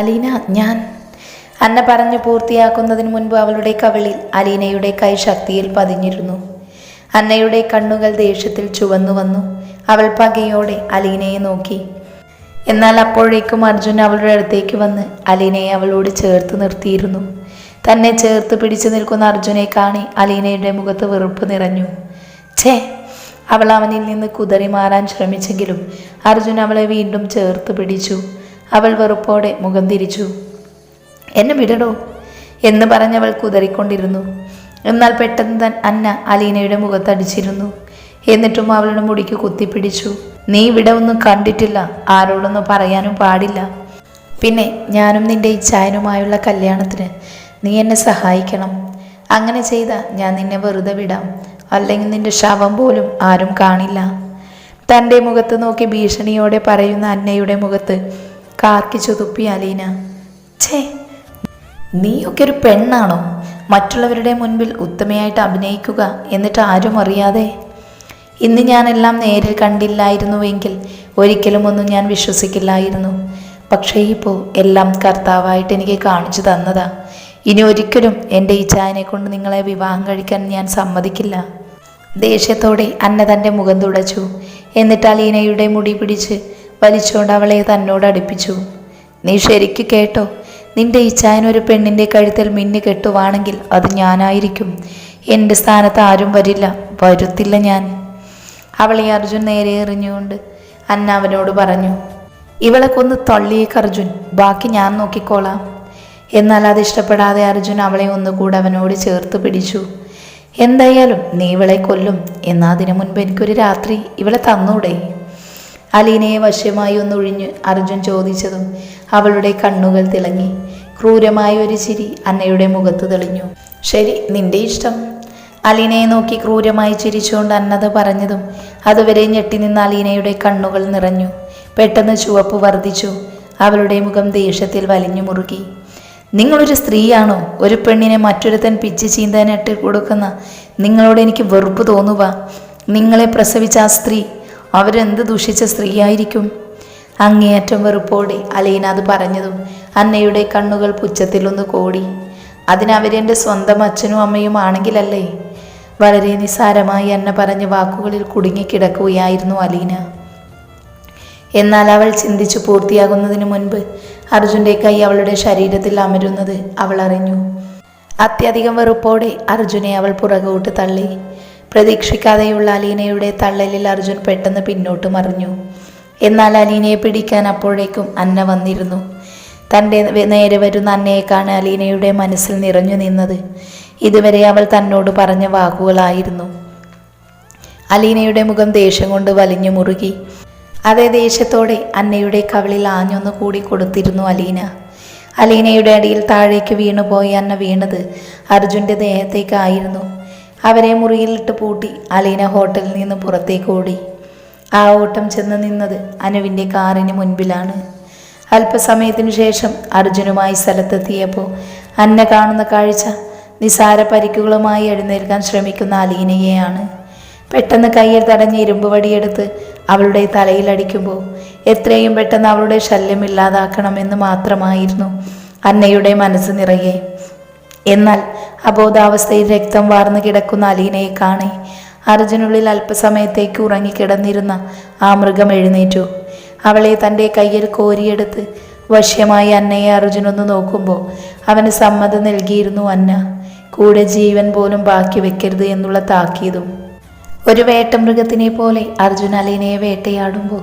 അലീന ഞാൻ. അന്ന പറഞ്ഞു പൂർത്തിയാക്കുന്നതിന് മുൻപ് അവളുടെ കവിളിൽ അലീനയുടെ കൈ ശക്തിയിൽ പതിഞ്ഞിരുന്നു. അന്നയുടെ കണ്ണുകൾ ദേഷ്യത്തിൽ ചുവന്നു വന്നു. അവൾ പകയോടെ അലീനയെ നോക്കി. എന്നാൽ അപ്പോഴേക്കും അർജുൻ അവളുടെ അടുത്തേക്ക് വന്ന് അലീനയെ അവളോട് ചേർത്ത് നിർത്തിയിരുന്നു. തന്നെ ചേർത്ത് പിടിച്ചു നിൽക്കുന്ന അർജുനെ കാണി അലീനയുടെ മുഖത്ത് വെറുപ്പ് നിറഞ്ഞു. ഛേ അവൾ അവനിൽ നിന്ന് കുതറി മാറാൻ ശ്രമിച്ചെങ്കിലും അർജുൻ അവളെ വീണ്ടും ചേർത്ത് പിടിച്ചു. അവൾ വെറുപ്പോടെ മുഖം തിരിച്ചു. എന്നെ വിടടോ എന്ന് പറഞ്ഞവൾ കുതറിക്കൊണ്ടിരുന്നു. എന്നാൽ പെട്ടെന്ന് തൻ അന്ന അലീനയുടെ മുഖത്തടിച്ചിരുന്നു എന്നിട്ടും അവളുടെ മുടിക്ക് കുത്തിപ്പിടിച്ചു. നീ ഇവിടെ ഒന്നും കണ്ടിട്ടില്ല ആരോടൊന്നും പറയാനും പാടില്ല. പിന്നെ ഞാനും നിന്റെ ഇച്ഛായനുമായുള്ള കല്യാണത്തിന് നീ എന്നെ സഹായിക്കണം. അങ്ങനെ ചെയ്ത ഞാൻ നിന്നെ വെറുതെ വിടാം അല്ലെങ്കിൽ നിന്റെ ശവം പോലും ആരും കാണില്ല. തന്റെ മുഖത്ത് നോക്കി ഭീഷണിയോടെ പറയുന്ന അന്നയുടെ മുഖത്ത് കാർക്കിച്ചു തുപ്പി അലീന. ഛേ നീയൊക്കെ ഒരു പെണ്ണാണോ? മറ്റുള്ളവരുടെ മുൻപിൽ ഉത്തമയായിട്ട് അഭിനയിക്കുക എന്നിട്ട് ആരും അറിയാതെ. ഇന്ന് ഞാനെല്ലാം നേരിൽ കണ്ടില്ലായിരുന്നുവെങ്കിൽ ഒരിക്കലും ഒന്നും ഞാൻ വിശ്വസിക്കില്ലായിരുന്നു. പക്ഷേ ഇപ്പോൾ എല്ലാം കർത്താവായിട്ട് എനിക്ക് കാണിച്ചു തന്നതാ. ഇനി ഒരിക്കലും എന്റെ ഈ ചായനെ കൊണ്ട് നിങ്ങളെ വിവാഹം കഴിക്കാൻ ഞാൻ സമ്മതിക്കില്ല. ദേഷ്യത്തോടെ അന്ന തന്റെ മുഖം തുടച്ചു. എന്നിട്ട് അലീനയുടെ മുടി പിടിച്ച് വലിച്ചുകൊണ്ട് അവളെ തന്നോട് അടുപ്പിച്ചു. നീ ശരിക്ക് കേട്ടോ. നിന്റെ ഇച്ഛായൻ ഒരു പെണ്ണിന്റെ കഴുത്തിൽ മിന്നു കെട്ടുവാണെങ്കിൽ അത് ഞാനായിരിക്കും. എന്റെ സ്ഥാനത്ത് ആരും വരില്ല. വരുത്തില്ല ഞാൻ. അവളെ അർജുൻ നേരെ എറിഞ്ഞുകൊണ്ട് അന്ന അവനോട് പറഞ്ഞു ഇവളെ കൊന്ന് തള്ളിയേക്ക് അർജുൻ ബാക്കി ഞാൻ നോക്കിക്കോളാം. എന്നാൽ അത് ഇഷ്ടപ്പെടാതെ അർജുൻ അവളെ ഒന്നുകൂടെ അവനോട് ചേർത്ത് പിടിച്ചു. എന്തായാലും നീ ഇവളെ കൊല്ലും. എന്നാ അതിനു മുൻപ് എനിക്കൊരു രാത്രി ഇവളെ തന്നൂടെ? അലീനയെ വശ്യമായി ഒന്നൊഴിഞ്ഞ് അർജുൻ ചോദിച്ചതും അവളുടെ കണ്ണുകൾ തിളങ്ങി. ക്രൂരമായ ഒരു ചിരി അന്നയുടെ മുഖത്ത് തെളിഞ്ഞു. ശരി നിന്റെ ഇഷ്ടം. അലീനയെ നോക്കി ക്രൂരമായി ചിരിച്ചുകൊണ്ട് അന്നത് പറഞ്ഞതും അതുവരെ ഞെട്ടി നിന്ന അലീനയുടെ കണ്ണുകൾ നിറഞ്ഞു. പെട്ടെന്ന് ചുവപ്പ് വർദ്ധിച്ചു. അവളുടെ മുഖം ദേഷ്യത്തിൽ വലിഞ്ഞു മുറുകി. നിങ്ങളൊരു സ്ത്രീയാണോ? ഒരു പെണ്ണിനെ മറ്റൊരുത്തൻ പിച്ച് ചീന്താനിട്ട് കൊടുക്കുന്ന നിങ്ങളോട് എനിക്ക് വെറുപ്പ് തോന്നുക നിങ്ങളെ പ്രസവിച്ച ആ സ്ത്രീ അവരെന്ത് ദുഷിച്ച സ്ത്രീയായിരിക്കും? അങ്ങേയറ്റം വെറുപ്പോടെ അലീന അത് പറഞ്ഞതും അന്നയുടെ കണ്ണുകൾ പുച്ഛത്തിലൊന്ന് കോടി. അതിനവരെന്റെ സ്വന്തം അച്ഛനും അമ്മയും ആണെങ്കിലല്ലേ? വളരെ നിസാരമായി അന്ന പറഞ്ഞ വാക്കുകളിൽ കുടുങ്ങിക്കിടക്കുകയായിരുന്നു അലീന. എന്നാൽ അവൾ ചിന്തിച്ചു പൂർത്തിയാകുന്നതിന് മുൻപ് അർജുന്റെ കൈ അവളുടെ ശരീരത്തിൽ അമരുന്നത് അവൾ അറിഞ്ഞു. അത്യധികം വെറുപ്പോടെ അർജുനെ അവൾ പുറകോട്ട് തള്ളി. പ്രതീക്ഷിക്കാതെയുള്ള അലീനയുടെ തള്ളലിൽ അർജുൻ പെട്ടെന്ന് പിന്നോട്ട് മറിഞ്ഞു. എന്നാൽ അലീനയെ പിടിക്കാൻ അപ്പോഴേക്കും അന്ന വന്നിരുന്നു. തന്റെ നേരെ വരുന്ന അന്നയെക്കാണ് അലീനയുടെ മനസ്സിൽ നിറഞ്ഞു നിന്നത്. ഇതുവരെ അവൾ തന്നോട് പറഞ്ഞ വാക്കുകളായിരുന്നു. അലീനയുടെ മുഖം ദേഷ്യം കൊണ്ട് വലിഞ്ഞു മുറുകി. അതേ ദേഷ്യത്തോടെ അന്നയുടെ കവിളിൽ ആഞ്ഞൊന്ന് കൂടി കൊടുത്തിരുന്നു അലീന. അലീനയുടെ അടിയിൽ താഴേക്ക് വീണുപോയി അന്ന വീണത് അർജുന്റെ ദേഹത്തേക്കായിരുന്നു. അവരെ മുറിയിലിട്ട് പൂട്ടി അലീന ഹോട്ടലിൽ നിന്ന് പുറത്തേക്ക് ഓടി. ആ ഓട്ടം ചെന്ന് നിന്നത് അനുവിന്റെ കാറിന് മുൻപിലാണ്. അല്പസമയത്തിനു ശേഷം അർജുനുമായി സ്ഥലത്തെത്തിയപ്പോൾ അന്ന കാണുന്ന കാഴ്ച നിസാര പരിക്കുകളുമായി എഴുന്നേൽക്കാൻ ശ്രമിക്കുന്ന അലീനയെയാണ്. പെട്ടെന്ന് കയ്യിൽ തടഞ്ഞ് ഇരുമ്പ് വടിയെടുത്ത് അവളുടെ തലയിലടിക്കുമ്പോൾ എത്രയും പെട്ടെന്ന് അവളുടെ ശല്യം ഇല്ലാതാക്കണമെന്ന് മാത്രമായിരുന്നു അന്നയുടെ മനസ്സ് നിറയെ. എന്നാൽ അബോധാവസ്ഥയിൽ രക്തം വാർന്നു കിടക്കുന്ന അലീനയെ കാണി. അർജുനുള്ളിൽ അല്പസമയത്തേക്ക് ഉറങ്ങിക്കിടന്നിരുന്ന ആ മൃഗം എഴുന്നേറ്റു. അവളെ തന്റെ കയ്യിൽ കോരിയെടുത്ത് വശ്യമായി അന്നയെ അർജുനൊന്ന് നോക്കുമ്പോൾ അവന് സമ്മതം നൽകിയിരുന്നു അന്ന. കൂടെ ജീവൻ പോലും ബാക്കി വെക്കരുത് എന്നുള്ള താക്കീതും. ഒരു വേട്ടമൃഗത്തിനെ പോലെ അർജുൻ അലീനയെ വേട്ടയാടുമ്പോൾ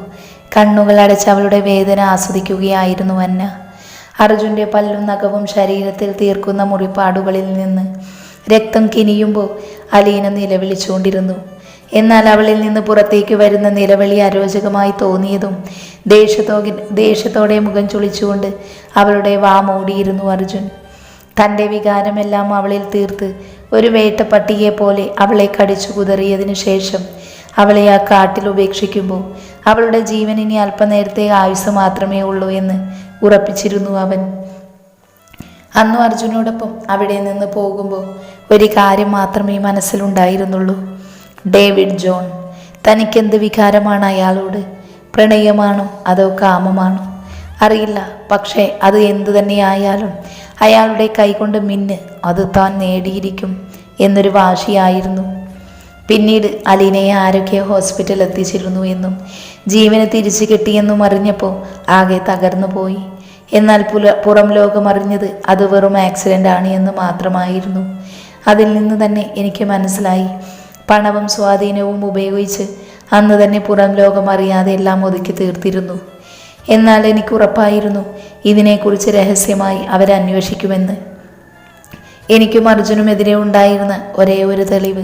കണ്ണുകൾ അടച്ച് അവളുടെ വേദന ആസ്വദിക്കുകയായിരുന്നു അന്ന. അർജുന്റെ പല്ലും നഖവും ശരീരത്തിൽ തീർക്കുന്ന മുറിപ്പാടുകളിൽ നിന്ന് രക്തം കിനിയുമ്പോൾ അലീന നിലവിളിച്ചുകൊണ്ടിരുന്നു. എന്നാൽ അവളിൽ നിന്ന് പുറത്തേക്ക് വരുന്ന നിലവിളി അരോചകമായി തോന്നിയതും ദേഷ്യത്തോ ദേഷ്യത്തോടെ മുഖം ചുളിച്ചുകൊണ്ട് അവളുടെ വാ മൂടിയിരുന്നു അർജുൻ. തന്റെ വികാരമെല്ലാം അവളിൽ തീർത്ത് ഒരു വേട്ടപ്പട്ടിയെ പോലെ അവളെ കടിച്ചു കുതറിയതിനു ശേഷം അവളെ ആ കാട്ടിൽ ഉപേക്ഷിക്കുമ്പോൾ അവളുടെ ജീവൻ ഇനി അല്പനേരത്തെ ആയുസ് മാത്രമേ ഉള്ളൂ എന്ന് ഉറപ്പിച്ചിരുന്നു അവൻ. അന്നു അർജുനോടൊപ്പം അവിടെ നിന്ന് പോകുമ്പോൾ ഒരു കാര്യം മാത്രമേ മനസ്സിലുണ്ടായിരുന്നുള്ളൂ ഡേവിഡ് ജോൺ തനിക്കെന്ത് വികാരമാണ് അയാളോട്? പ്രണയമാണോ അതോ കാമമാണോ? അറിയില്ല. പക്ഷേ അത് എന്തു തന്നെയായാലും അയാളുടെ കൈകൊണ്ട് മിന്ന് അത് താൻ നേടിയിരിക്കും എന്നൊരു വാശിയായിരുന്നു. പിന്നീട് അലീനയെ ആരോഗ്യ ഹോസ്പിറ്റലിൽ എത്തിച്ചിരുന്നു എന്നും ജീവന് തിരിച്ചു കിട്ടിയെന്നും അറിഞ്ഞപ്പോൾ ആകെ തകർന്നു പോയി. എന്നാൽ പുല പുറം ലോകം അറിഞ്ഞത് അത് വെറും ആക്സിഡന്റ് ആണ് എന്ന് മാത്രമായിരുന്നു. അതിൽ നിന്ന് തന്നെ എനിക്ക് മനസ്സിലായി. പണവും സ്വാധീനവും ഉപയോഗിച്ച് അന്ന് തന്നെ പുറം ലോകം അറിയാതെ എല്ലാം ഒതുക്കി തീർത്തിരുന്നു. എന്നാൽ എനിക്ക് ഉറപ്പായിരുന്നു ഇതിനെക്കുറിച്ച് രഹസ്യമായി അവരന്വേഷിക്കുമെന്ന് എനിക്കും അർജുനുമെതിരെ ഉണ്ടായിരുന്ന ഒരേ ഒരു തെളിവ്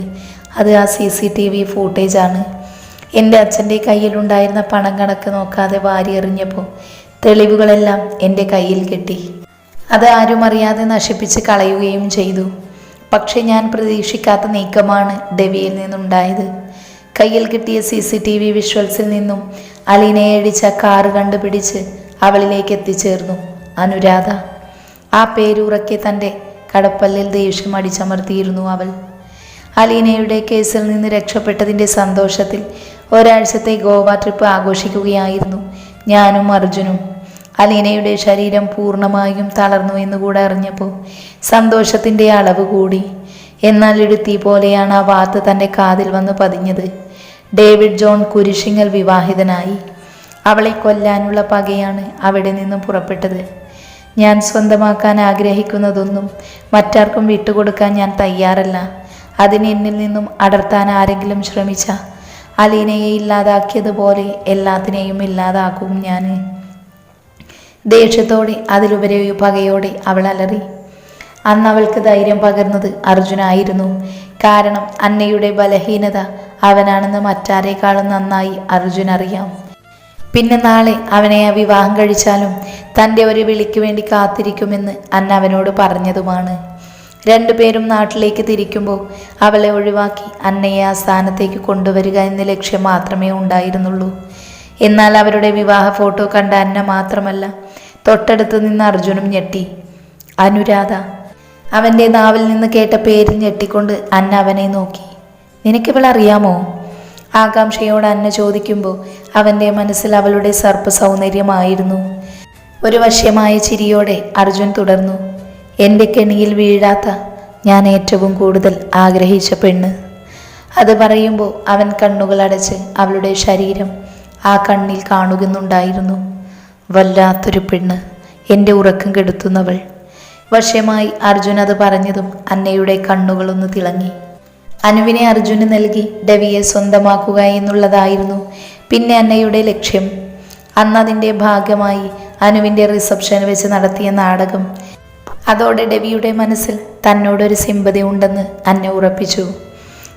അത് ആ സി സി ടി വി ഫൂട്ടേജാണ് എന്റെ അച്ഛന്റെ കയ്യിലുണ്ടായിരുന്ന പണം കണക്ക് നോക്കാതെ വാരി എറിഞ്ഞപ്പോൾ തെളിവുകളെല്ലാം എന്റെ കയ്യിൽ കിട്ടി. അത് ആരും അറിയാതെ നശിപ്പിച്ച് കളയുകയും ചെയ്തു. പക്ഷെ ഞാൻ പ്രതീക്ഷിക്കാത്ത നീക്കമാണ് ഡെവിയിൽ നിന്നുണ്ടായത്. കയ്യിൽ കിട്ടിയ സി സി ടി വി വിഷ്വൽസിൽ നിന്നും അലീനയെ അടിച്ച കാറ് കണ്ടുപിടിച്ച് അവളിലേക്ക് എത്തിച്ചേർന്നു അനുരാധ. ആ പേരുറക്കെ തന്റെ കടപ്പല്ലിൽ ദേഷ്യം അടിച്ചമർത്തിയിരുന്നു അവൾ. അലീനയുടെ കേസിൽ നിന്ന് രക്ഷപ്പെട്ടതിന്റെ സന്തോഷത്തിൽ ഒരാഴ്ചത്തെ ഗോവ ട്രിപ്പ് ആഘോഷിക്കുകയായിരുന്നു ഞാനും അർജുനും. അലീനയുടെ ശരീരം പൂർണമായും തളർന്നു എന്ന് കൂടെ അറിഞ്ഞപ്പോൾ സന്തോഷത്തിന്റെ അളവ് കൂടി. എന്നാൽ ഇടുത്തി പോലെയാണ് ആ വാർത്ത തന്റെ കാതിൽ വന്ന് പതിഞ്ഞത്. David John Kurisingal വിവാഹിതനായി. അവളെ കൊല്ലാനുള്ള പകയാണ് അവിടെ നിന്നും പുറപ്പെട്ടത്. ഞാൻ സ്വന്തമാക്കാൻ ആഗ്രഹിക്കുന്നതൊന്നും മറ്റാർക്കും വിട്ടുകൊടുക്കാൻ ഞാൻ തയ്യാറല്ല. അതിന് എന്നിൽ നിന്നും അടർത്താൻ ആരെങ്കിലും ശ്രമിച്ച? അലീനയെ ഇല്ലാതാക്കിയതുപോലെ എല്ലാത്തിനെയും ഇല്ലാതാക്കും ഞാൻ. ദേഷ്യത്തോടെ അതിലുപരി പകയോടെ അവൾ അലറി. അന്ന് അവൾക്ക് ധൈര്യം പകർന്നത് അർജുനായിരുന്നു. കാരണം അന്നയുടെ ബലഹീനത അവനാണെന്ന് മറ്റാരേക്കാളും നന്നായി അർജുൻ അറിയാം പിന്നെ നാളെ അവനെ ആ വിവാഹം കഴിച്ചാലും തന്റെ ഒരു വിളിക്ക് വേണ്ടി കാത്തിരിക്കുമെന്ന് അന്ന അവനോട് പറഞ്ഞതുമാണ്. രണ്ടുപേരും നാട്ടിലേക്ക് തിരിക്കുമ്പോൾ അവളെ ഒഴിവാക്കി അന്നയെ ആ സ്ഥാനത്തേക്ക് കൊണ്ടുവരിക എന്ന ലക്ഷ്യം മാത്രമേ ഉണ്ടായിരുന്നുള്ളൂ. എന്നാൽ അവരുടെ വിവാഹ ഫോട്ടോ കണ്ട അന്ന മാത്രമല്ല തൊട്ടടുത്ത് നിന്ന് അർജുനും ഞെട്ടി. അനുരാധ. അവന്റെ നാവിൽ നിന്ന് കേട്ട പേര് ഞെട്ടിക്കൊണ്ട് അന്ന അവനെ നോക്കി. നിനക്കിവൾ അറിയാമോ? ആകാംക്ഷയോട് അന്ന ചോദിക്കുമ്പോൾ അവന്റെ മനസ്സിൽ അവളുടെ സർപ്പ സൗന്ദര്യമായിരുന്നു ഒരു വശ്യമായ ചിരിയോടെ അർജുൻ തുടർന്നു. എന്റെ കെണിയിൽ വീഴാത്ത ഞാൻ ഏറ്റവും കൂടുതൽ ആഗ്രഹിച്ച പെണ്ണ്. അത് പറയുമ്പോൾ അവൻ കണ്ണുകൾ അടച്ച് അവളുടെ ശരീരം ആ കണ്ണിൽ കാണുകുന്നുണ്ടായിരുന്നു വല്ലാത്തൊരു പെണ്ണ്. എന്റെ ഉറക്കം കെടുത്തുന്നവൾ. വശ്യമായി അർജുൻ അത് പറഞ്ഞതും അന്നയുടെ കണ്ണുകളൊന്ന് തിളങ്ങി. അനുവിനെ അർജുന് നൽകി ഡവിയെ സ്വന്തമാക്കുക എന്നുള്ളതായിരുന്നു പിന്നെ അന്നയുടെ ലക്ഷ്യം. അന്നതിന്റെ ഭാഗമായി അനുവിന്റെ റിസപ്ഷൻ വെച്ച് നടത്തിയ നാടകം അതോടെ ഡെവിയുടെ മനസ്സിൽ തന്നോടൊരു സിമ്പതി ഉണ്ടെന്ന് അന്നെ ഉറപ്പിച്ചു.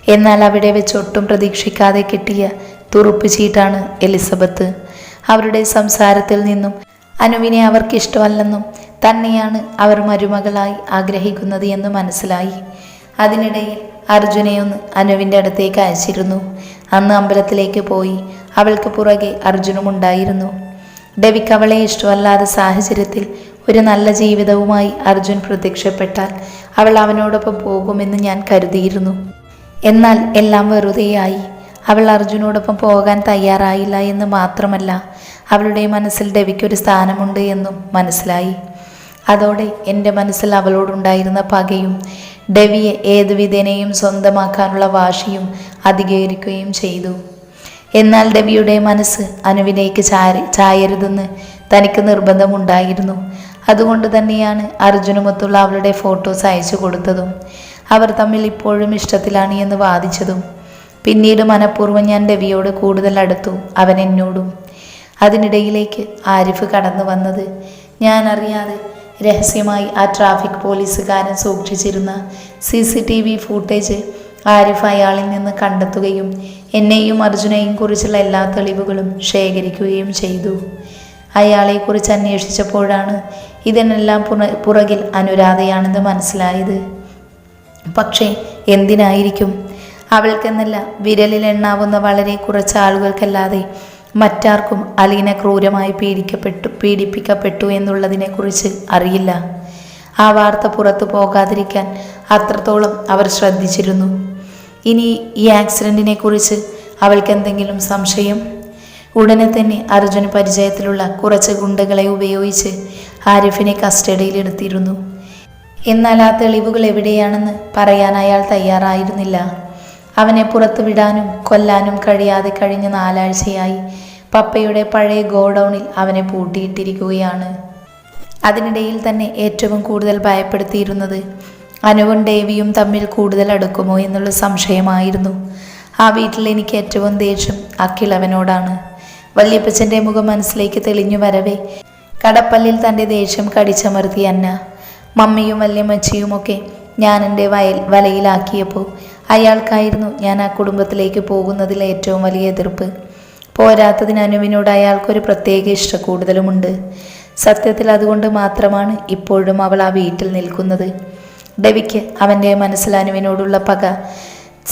എന്നാൽ അവിടെ വെച്ച് ഒട്ടും പ്രതീക്ഷിക്കാതെ കിട്ടിയ തുറുപ്പ് ചീട്ടാണ് എലിസബത്ത്. അവരുടെ സംസാരത്തിൽ നിന്നും അനുവിനെ അവർക്കിഷ്ടമല്ലെന്നും തന്നെയാണ് അവർ മരുമകളായി ആഗ്രഹിക്കുന്നത് എന്ന് മനസ്സിലായി. അതിനിടയിൽ അർജുനെ ഒന്ന് അനുവിന്റെ അടുത്തേക്ക് അയച്ചിരുന്നു. അന്ന് അമ്പലത്തിലേക്ക് പോയി അവൾക്ക് പുറകെ അർജുനുമുണ്ടായിരുന്നു ഡെവിക്ക് അവളെ ഇഷ്ടമല്ലാത്ത സാഹചര്യത്തിൽ ഒരു നല്ല ജീവിതവുമായി അർജുൻ പ്രത്യക്ഷപ്പെട്ടാൽ അവൾ അവനോടൊപ്പം പോകുമെന്ന് ഞാൻ കരുതിയിരുന്നു. എന്നാൽ എല്ലാം വെറുതെയായി. അവൾ അർജുനോടൊപ്പം പോകാൻ തയ്യാറായില്ല എന്ന് മാത്രമല്ല അവളുടെ മനസ്സിൽ രവിക്കൊരു സ്ഥാനമുണ്ട് എന്നും മനസ്സിലായി. അതോടെ എന്റെ മനസ്സിൽ അവളോടുണ്ടായിരുന്ന പകയും ഡെവിയെ ഏതു വിധേനയും സ്വന്തമാക്കാനുള്ള വാശിയും അധികരിക്കുകയും ചെയ്തു. എന്നാൽ ഡെവിയുടെ മനസ്സ് അനുവിനേക്ക് ചാരി ചായരുതെന്ന് തനിക്ക് നിർബന്ധമുണ്ടായിരുന്നു. അതുകൊണ്ട് തന്നെയാണ് അർജുനുമൊത്തുള്ള അവളുടെ ഫോട്ടോസ് അയച്ചു കൊടുത്തതും. അവർ തമ്മിൽ ഇപ്പോഴും ഇഷ്ടത്തിലാണ് എന്ന് വാദിച്ചതും. പിന്നീട് മനഃപൂർവം ഞാൻ രവിയോട് കൂടുതൽ അടുത്തു അവൻ എന്നോടും. അതിനിടയിലേക്ക് ആരിഫ് കടന്നു വന്നത്. ഞാൻ അറിയാതെ രഹസ്യമായി ആ ട്രാഫിക് പോലീസുകാരൻ സൂക്ഷിച്ചിരുന്ന C C T V footage Arif അയാളിൽ നിന്ന് കണ്ടെത്തുകയും എന്നെയും അർജുനെയും കുറിച്ചുള്ള എല്ലാ തെളിവുകളും ശേഖരിക്കുകയും ചെയ്തു. അയാളെക്കുറിച്ച് അന്വേഷിച്ചപ്പോഴാണ് ഇതിനെല്ലാം പുറ പുറകിൽ അനുരാധയാണെന്ന് മനസ്സിലായത്. പക്ഷേ എന്തിനായിരിക്കും? അവൾക്കെന്നല്ല വിരലിൽ എണ്ണാവുന്ന വളരെ കുറച്ച് ആളുകൾക്കല്ലാതെ മറ്റാർക്കും അലീന ക്രൂരമായി പീഡിക്കപ്പെട്ടു പീഡിപ്പിക്കപ്പെട്ടു എന്നുള്ളതിനെക്കുറിച്ച് അറിയില്ല. ആ വാർത്ത പുറത്തു പോകാതിരിക്കാൻ അത്രത്തോളം അവർ ശ്രദ്ധിച്ചിരുന്നു. ഇനി ഈ ആക്സിഡന്റിനെ കുറിച്ച് അവൾക്ക് എന്തെങ്കിലും സംശയം? ഉടനെ തന്നെ അർജുന് പരിചയത്തിലുള്ള കുറച്ച് ഗുണ്ടകളെ ഉപയോഗിച്ച് ആരിഫിനെ കസ്റ്റഡിയിലെടുത്തിരുന്നു എന്നാൽ ആ തെളിവുകൾ എവിടെയാണെന്ന് പറയാൻ അയാൾ തയ്യാറായിരുന്നില്ല. അവനെ പുറത്തു വിടാനും കൊല്ലാനും കഴിയാതെ കഴിഞ്ഞ നാലാഴ്ചയായി പപ്പയുടെ പഴയ ഗോഡൗണിൽ അവനെ പൂട്ടിയിട്ടിരിക്കുകയാണ്. അതിനിടയിൽ തന്നെ ഏറ്റവും കൂടുതൽ ഭയപ്പെടുത്തിയിരുന്നത് അനുവും ദേവിയും തമ്മിൽ കൂടുതൽ അടുക്കുമോ എന്നുള്ള സംശയമായിരുന്നു. ആ വീട്ടിൽ എനിക്ക് ഏറ്റവും ദേഷ്യം അക്കിളവനോടാണ് വല്യപ്പച്ചന്റെ മുഖം മനസ്സിലേക്ക് തെളിഞ്ഞു വരവേ കടപ്പല്ലിൽ തന്റെ ദേഷ്യം കടിച്ചമർത്തി അന്ന. മമ്മിയും വല്യമ്മച്ചിയുമൊക്കെ ഞാൻ എന്റെ വയൽ വലയിലാക്കിയപ്പോൾ അയാൾക്കായിരുന്നു ഞാൻ ആ കുടുംബത്തിലേക്ക് പോകുന്നതിൽ ഏറ്റവും വലിയ എതിർപ്പ്. പോരാത്തതിന് അനുവിനോട് അയാൾക്കൊരു പ്രത്യേക ഇഷ്ട കൂടുതലുമുണ്ട് സത്യത്തിൽ അതുകൊണ്ട് മാത്രമാണ് ഇപ്പോഴും അവൾ ആ വീട്ടിൽ നിൽക്കുന്നത്. ഡെവിക്ക് അവന്റെ മനസ്സിൽ അനുവിനോടുള്ള പക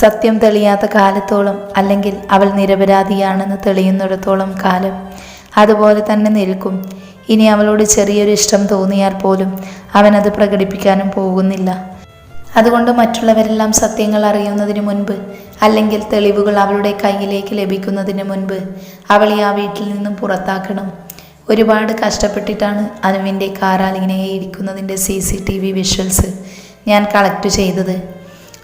സത്യം തെളിയാത്ത കാലത്തോളം അല്ലെങ്കിൽ അവൾ നിരപരാധിയാണെന്ന് തെളിയുന്നിടത്തോളം കാലം അതുപോലെ തന്നെ നിൽക്കും. ഇനി അവളോട് ചെറിയൊരു ഇഷ്ടം തോന്നിയാൽ പോലും അവനത് പ്രകടിപ്പിക്കാനും പോകുന്നില്ല. അതുകൊണ്ട് മറ്റുള്ളവരെല്ലാം സത്യങ്ങൾ അറിയുന്നതിന് മുൻപ് അല്ലെങ്കിൽ തെളിവുകൾ അവളുടെ കയ്യിലേക്ക് ലഭിക്കുന്നതിന് മുൻപ് അവളെ ആ വീട്ടിൽ നിന്നും പുറത്താക്കണം. ഒരുപാട് കഷ്ടപ്പെട്ടിട്ടാണ് അനുവിന്റെ കാറാലിങ്ങനെ ഇരിക്കുന്നതിന്റെ C C T V visuals ഞാൻ കളക്ട് ചെയ്തത്.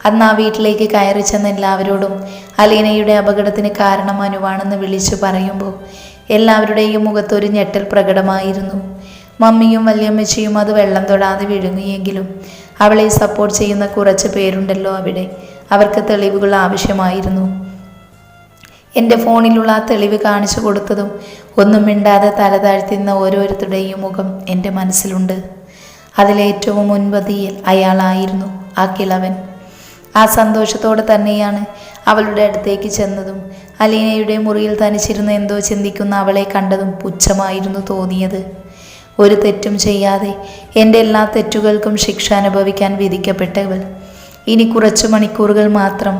അന്ന് ആ വീട്ടിലേക്ക് കയറി ചെന്ന എല്ലാവരോടും അലീനയുടെ അപകടത്തിന് കാരണം അനുവാണെന്ന് വിളിച്ചു പറയുമ്പോൾ എല്ലാവരുടെയും മുഖത്ത് ഒരു ഞെട്ടൽ പ്രകടമായിരുന്നു. മമ്മിയും വല്യമ്മച്ചിയും അത് വെള്ളം തൊടാതെ വിഴുങ്ങിയെങ്കിലും അവളെ സപ്പോർട്ട് ചെയ്യുന്ന കുറച്ച് പേരുണ്ടല്ലോ അവിടെ. അവർക്ക് തെളിവുകൾ ആവശ്യമായിരുന്നു. എന്റെ ഫോണിലുള്ള ആ തെളിവ് കാണിച്ചു കൊടുത്തതും ഒന്നും മിണ്ടാതെ തല താഴ്ത്തുന്ന ഓരോരുത്തരുടെയും മുഖം എന്റെ മനസ്സിലുണ്ട്. അതിലേറ്റവും മുൻപതിയിൽ അയാളായിരുന്നു ആ കിളവൻ. ആ സന്തോഷത്തോടെ തന്നെയാണ് അവളുടെ അടുത്തേക്ക് ചെന്നതും അലീനയുടെ മുറിയിൽ തനിച്ചിരുന്ന് എന്തോ ചിന്തിക്കുന്ന അവളെ കണ്ടതും പുച്ഛമായിരുന്നു തോന്നിയത്. ഒരു തെറ്റും ചെയ്യാതെ എന്റെ എല്ലാ തെറ്റുകൾക്കും ശിക്ഷ അനുഭവിക്കാൻ വിധിക്കപ്പെട്ടവൾ. ഇനി കുറച്ച് മണിക്കൂറുകൾ മാത്രം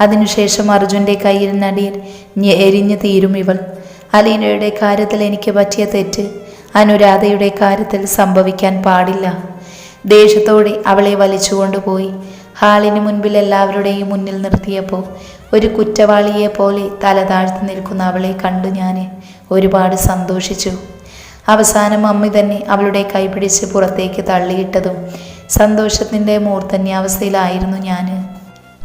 അതിനുശേഷം അർജുന്റെ കയ്യിലിനടിയിൽ നടിയിൽ എരിഞ്ഞു തീരും ഇവൾ. അലീനയുടെ കാര്യത്തിൽ എനിക്ക് പറ്റിയ തെറ്റ് അനുരാധയുടെ കാര്യത്തിൽ സംഭവിക്കാൻ പാടില്ല. ദേഷ്യത്തോടെ അവളെ വലിച്ചുകൊണ്ടുപോയി. ഹാളിന് മുൻപിൽ എല്ലാവരുടെയും മുന്നിൽ നിർത്തിയപ്പോൾ ഒരു കുറ്റവാളിയെ പോലെ തല താഴ്ത്തി നിൽക്കുന്ന അവളെ കണ്ടു ഞാൻ ഒരുപാട് സന്തോഷിച്ചു. അവസാനം അമ്മി തന്നെ അവളുടെ കൈപിടിച്ച് പുറത്തേക്ക് തള്ളിയിട്ടതും സന്തോഷത്തിന്റെ മൂർധന്യാവസ്ഥയിലായിരുന്നു ഞാൻ.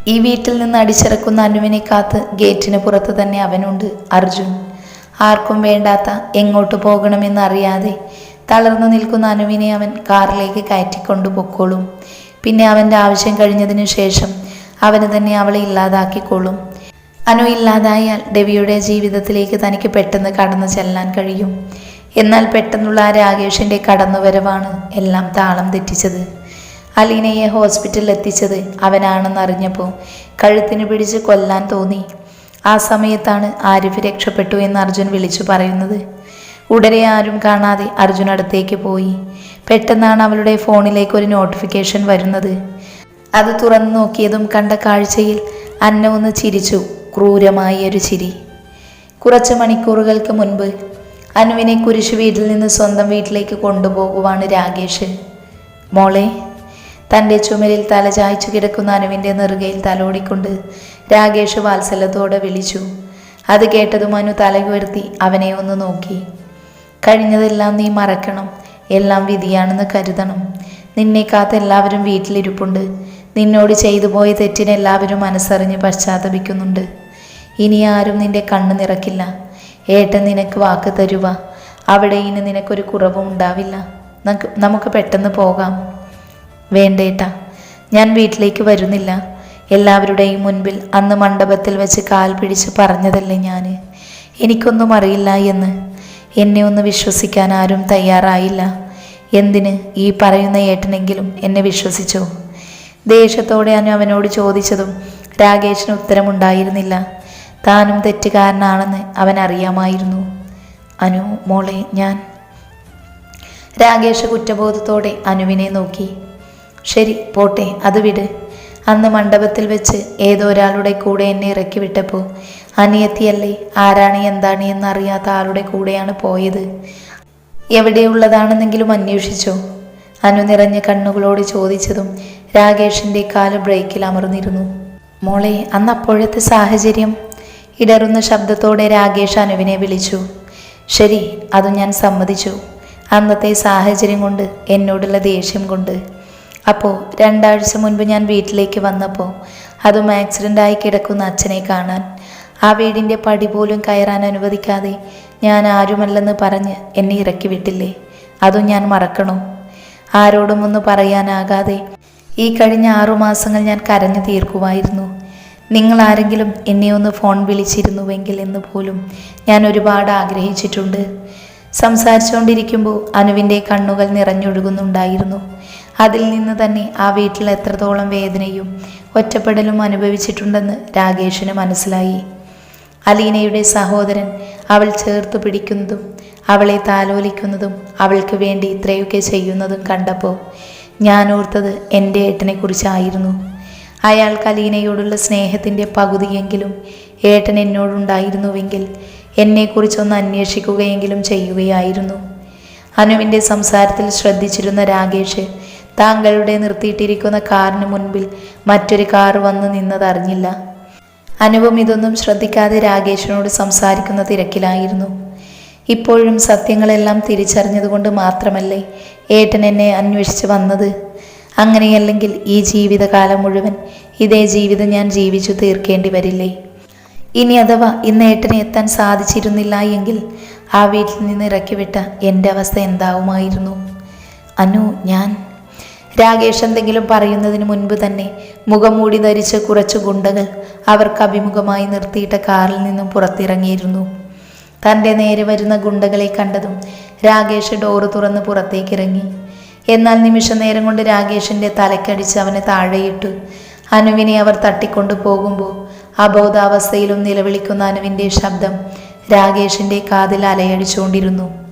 ഈ വീട്ടിൽ നിന്ന് അടിച്ചിറക്കുന്ന അനുവിനെ കാത്ത് ഗേറ്റിന് പുറത്ത് തന്നെ അവനുണ്ട് അർജുൻ. ആർക്കും വേണ്ടാത്ത എങ്ങോട്ട് പോകണമെന്നറിയാതെ തളർന്നു നിൽക്കുന്ന അനുവിനെ അവൻ കാറിലേക്ക് കയറ്റിക്കൊണ്ടു പൊക്കോളും. പിന്നെ അവന്റെ ആവശ്യം കഴിഞ്ഞതിനു ശേഷം അവന് തന്നെ അവളെ ഇല്ലാതാക്കിക്കൊള്ളും. അനു ഇല്ലാതായാൽ ഡെവിയുടെ ജീവിതത്തിലേക്ക് തനിക്ക് പെട്ടെന്ന് കടന്നു ചെല്ലാൻ കഴിയും. എന്നാൽ പെട്ടെന്നുള്ള ആ രാകേഷിന്റെ കടന്നുവരവാണ് എല്ലാം താളം തെറ്റിച്ചത്. അലീനയെ ഹോസ്പിറ്റലിൽ എത്തിച്ചത് അവനാണെന്നറിഞ്ഞപ്പോൾ കഴുത്തിന് പിടിച്ച് കൊല്ലാൻ തോന്നി. ആ സമയത്താണ് ആരിഫ് രക്ഷപ്പെട്ടു എന്ന് അർജുൻ വിളിച്ചു പറയുന്നത്. ഉടനെ ആരും കാണാതെ അർജുൻ അടുത്തേക്ക് പോയി. പെട്ടെന്നാണ് അവളുടെ ഫോണിലേക്ക് ഒരു നോട്ടിഫിക്കേഷൻ വരുന്നത്. അത് തുറന്നു നോക്കിയതും കണ്ട കാഴ്ചയിൽ അന്ന ഒന്ന് ചിരിച്ചു ക്രൂരമായ ഒരു ചിരി. കുറച്ച് മണിക്കൂറുകൾക്ക് മുൻപ് അനുവിനെ കുരിശ് വീട്ടിൽ നിന്ന് സ്വന്തം വീട്ടിലേക്ക് കൊണ്ടുപോകുവാണ് രാകേഷ് മോളെ തന്റെ ചുമലിൽ തല കിടക്കുന്ന അനുവിന്റെ നെറുകയിൽ തലോടിക്കൊണ്ട് രാകേഷ് വാത്സല്യത്തോടെ വിളിച്ചു. അത് കേട്ടതും അനു തലയുയർത്തി അവനെ ഒന്ന് നോക്കി. കഴിഞ്ഞതെല്ലാം നീ മറക്കണം. എല്ലാം വിധിയാണെന്ന് കരുതണം. നിന്നെ കാത്ത് എല്ലാവരും വീട്ടിലിരിപ്പുണ്ട്. നിന്നോട് ചെയ്തു പോയ തെറ്റിന് എല്ലാവരും മനസ്സറിഞ്ഞ് പശ്ചാത്തപിക്കുന്നുണ്ട്. ഇനി ആരും നിന്റെ കണ്ണ് നിറക്കില്ല. ഏട്ടൻ നിനക്ക് വാക്ക് തരുക അവിടെ ഇനി നിനക്കൊരു കുറവും ഉണ്ടാവില്ല. നമുക്ക് പെട്ടെന്ന് പോകാം. വേണ്ടേട്ട ഞാൻ വീട്ടിലേക്ക് വരുന്നില്ല. എല്ലാവരുടെയും മുൻപിൽ അന്ന് മണ്ഡപത്തിൽ വെച്ച് കാൽ പിടിച്ച് പറഞ്ഞതല്ലേ ഞാൻ എനിക്കൊന്നും അറിയില്ല എന്ന്. എന്നെ ഒന്ന് വിശ്വസിക്കാൻ ആരും തയ്യാറായില്ല. എന്തിന്? ഈ പറയുന്ന ഏട്ടനെങ്കിലും എന്നെ വിശ്വസിച്ചോ? ദേഷ്യത്തോടെ അനു അവനോട് ചോദിച്ചതും രാകേഷിന് ഉത്തരമുണ്ടായിരുന്നില്ല. താനും തെറ്റുകാരനാണെന്ന് അവൻ അറിയാമായിരുന്നു. അനു മോളെ ഞാൻ. രാകേഷ് കുറ്റബോധത്തോടെ അനുവിനെ നോക്കി. ശരി പോട്ടെ അത് വിട്. അന്ന് മണ്ഡപത്തിൽ വെച്ച് ഏതോ ഒരാളുടെ കൂടെ എന്നെ ഇറക്കി വിട്ടപ്പോൾ അനിയത്തിയല്ലേ ആരാണ് എന്താണ് എന്നറിയാത്ത ആളുടെ കൂടെയാണ് പോയത്. എവിടെയുള്ളതാണെന്നെങ്കിലും അന്വേഷിച്ചോ. അനു നിറഞ്ഞ കണ്ണുകളോട് ചോദിച്ചതും രാകേഷിന്റെ കാൽ ബ്രേക്കിൽ അമർന്നിരുന്നു. മോളെ അന്ന് അപ്പോഴത്തെ സാഹചര്യം? ഇടറുന്ന ശബ്ദത്തോടെ രാകേഷ് അനുവിനെ വിളിച്ചു. ശരി അത് ഞാൻ സമ്മതിച്ചു. അന്നത്തെ സാഹചര്യം കൊണ്ട് എന്നോടുള്ള ദേഷ്യം കൊണ്ട്. അപ്പോൾ രണ്ടാഴ്ച മുൻപ് ഞാൻ വീട്ടിലേക്ക് വന്നപ്പോൾ അതും ആക്സിഡന്റായി കിടക്കുന്ന അച്ഛനെ കാണാൻ ആ വീടിന്റെ പടി പോലും കയറാൻ അനുവദിക്കാതെ ഞാൻ ആരുമല്ലെന്ന് പറഞ്ഞ് എന്നെ ഇറക്കി വിട്ടില്ലേ? അതും ഞാൻ മറക്കണോ? ആരോടും ഒന്ന് പറയാനാകാതെ ഈ കഴിഞ്ഞ ആറുമാസങ്ങൾ ഞാൻ കരഞ്ഞു തീർക്കുമായിരുന്നു. നിങ്ങൾ ആരെങ്കിലും എന്നെ ഒന്ന് ഫോൺ വിളിച്ചിരുന്നുവെങ്കിൽ എന്ന് പോലും ഞാൻ ഒരുപാട് ആഗ്രഹിച്ചിട്ടുണ്ട്. സംസാരിച്ചുകൊണ്ടിരിക്കുമ്പോൾ അനുവിന്റെ കണ്ണുകൾ നിറഞ്ഞൊഴുകുന്നുണ്ടായിരുന്നു. അതിൽ നിന്ന് തന്നെ ആ വീട്ടിൽ എത്രത്തോളം വേദനയും ഒറ്റപ്പെടലും അനുഭവിച്ചിട്ടുണ്ടെന്ന് രാകേഷിന് മനസ്സിലായി. അലീനയുടെ സഹോദരൻ അവൾ ചേർത്ത് പിടിക്കുന്നതും അവളെ താലോലിക്കുന്നതും അവൾക്ക് വേണ്ടി ഇത്രയൊക്കെ ചെയ്യുന്നതും കണ്ടപ്പോൾ ഞാൻ ഓർത്തത് എന്റെ ഏട്ടനെക്കുറിച്ചായിരുന്നു. അയാൾ അയാൾക്ക് അലീനയോടുള്ള സ്നേഹത്തിന്റെ പകുതിയെങ്കിലും ഏട്ടൻ എന്നോടുണ്ടായിരുന്നുവെങ്കിൽ എന്നെക്കുറിച്ചൊന്ന് അന്വേഷിക്കുകയെങ്കിലും ചെയ്യുകയായിരുന്നു. അനുവിന്റെ സംസാരത്തിൽ ശ്രദ്ധിച്ചിരുന്ന രാകേഷ് താങ്കളുടെ നിർത്തിയിട്ടിരിക്കുന്ന കാറിന് മുൻപിൽ മറ്റൊരു കാർ വന്ന് നിന്നതറിഞ്ഞില്ല അനുവും ഇതൊന്നും ശ്രദ്ധിക്കാതെ രാകേഷിനോട് സംസാരിക്കുന്ന തിരക്കിലായിരുന്നു. ഇപ്പോഴും സത്യങ്ങളെല്ലാം തിരിച്ചറിഞ്ഞതുകൊണ്ട് മാത്രമല്ലേ ഏട്ടൻ എന്നെ അന്വേഷിച്ച് വന്നത്? അങ്ങനെയല്ലെങ്കിൽ ഈ ജീവിതകാലം മുഴുവൻ ഇതേ ജീവിതം ഞാൻ ജീവിച്ചു തീർക്കേണ്ടി വരില്ലേ? ഇനി അഥവാ ഇന്ന് ഏട്ടനെ എത്താൻ സാധിച്ചിരുന്നില്ല എങ്കിൽ ആ വീട്ടിൽ നിന്ന് ഇറക്കിവിട്ട എന്റെ അവസ്ഥ എന്താവുമായിരുന്നു? അനു ഞാൻ രാകേഷ് എന്തെങ്കിലും പറയുന്നതിന് മുൻപ് തന്നെ മുഖംമൂടി ധരിച്ച കുറച്ച് ഗുണ്ടകൾ അവർക്ക് അഭിമുഖമായി നിർത്തിയിട്ട കാറിൽ നിന്നും പുറത്തിറങ്ങിയിരുന്നു. തന്റെ നേരെ വരുന്ന ഗുണ്ടകളെ കണ്ടതും രാകേഷ് ഡോറ് തുറന്ന് പുറത്തേക്കിറങ്ങി. എന്നാൽ നിമിഷ നേരം കൊണ്ട് രാകേഷിന്റെ തലക്കടിച്ച് അവനെ താഴെയിട്ടു. അനുവിനെ അവർ തട്ടിക്കൊണ്ടു പോകുമ്പോൾ അബോധാവസ്ഥയിലും നിലവിളിക്കുന്ന അനുവിന്റെ ശബ്ദം രാകേഷിന്റെ കാതിൽ അലയടിച്ചുകൊണ്ടിരുന്നു.